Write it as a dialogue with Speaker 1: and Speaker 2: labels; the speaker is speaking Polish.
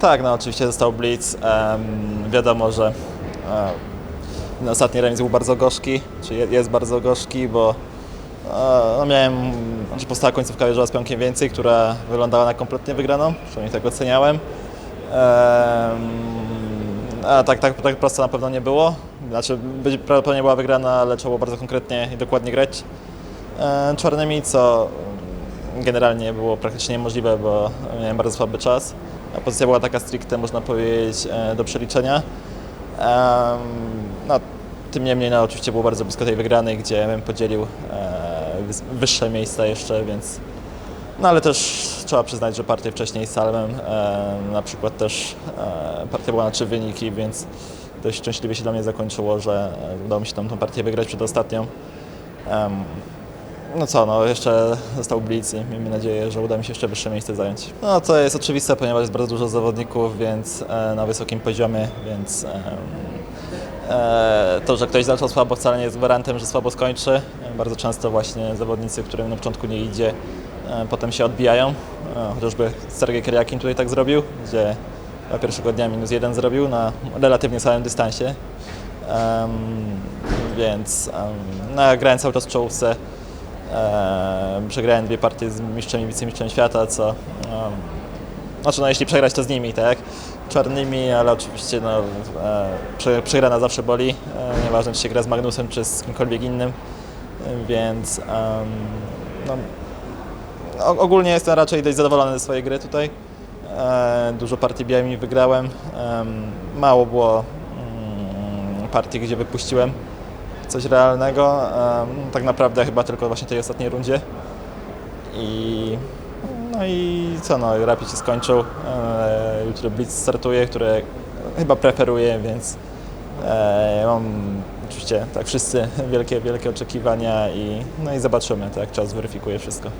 Speaker 1: Tak, no oczywiście został blitz. Em, wiadomo, że e, ostatni remis był bardzo gorzki, czy je- jest bardzo gorzki, bo e, no miałem, znaczy powstała końcówka wieżowa z pionkiem więcej, która wyglądała na kompletnie wygraną, przynajmniej tak oceniałem. Em, a tak, tak, tak prosto na pewno nie było. Znaczy, być, prawdopodobnie była wygrana, ale trzeba było bardzo konkretnie i dokładnie grać e, czarnymi, co generalnie było praktycznie niemożliwe, bo miałem bardzo słaby czas. Pozycja była taka stricte, można powiedzieć, e, do przeliczenia. No, tym niemniej, no, oczywiście było bardzo blisko tej wygranej, gdzie bym podzielił e, wyższe miejsca jeszcze, więc... No ale też trzeba przyznać, że partie wcześniej z Salmem, e, na przykład też partia była na trzy wyniki, więc dość szczęśliwie się dla mnie zakończyło, że udało mi się tą, tą partię wygrać przed ostatnią. No co, no jeszcze został Blitz i miejmy nadzieję, że uda mi się jeszcze wyższe miejsce zająć. No to jest oczywiste, ponieważ jest bardzo dużo zawodników, więc e, na wysokim poziomie, więc e, to, że ktoś zaczął słabo wcale nie jest gwarantem, że słabo skończy. Bardzo często właśnie zawodnicy, którym na początku nie idzie, e, potem się odbijają. E, Chociażby Sergej Kiriakin tutaj tak zrobił, gdzie pierwszego dnia minus jeden zrobił na relatywnie samym dystansie. Więc em, no, ja cały czas w czołówce. E, przegrałem dwie partie z mistrzem i wicemistrzem świata, co... znaczy, no jeśli przegrać to z nimi, tak? Czarnymi, ale oczywiście no, e, prze, przegrana zawsze boli. E, nieważne, czy się gra z Magnusem, czy z kimkolwiek innym. E, więc em, no, ogólnie jestem raczej dość zadowolony ze swojej gry tutaj. E, dużo partii białymi wygrałem. Em, mało było mm, partii, gdzie wypuściłem coś realnego. Em, tak naprawdę chyba tylko właśnie tej ostatniej rundzie. I no i co no, Rapid się skończył. E, jutro Blitz startuje, które chyba preferuję, więc e, mam oczywiście tak wszyscy wielkie, wielkie oczekiwania i no i zobaczymy, tak czas weryfikuje wszystko.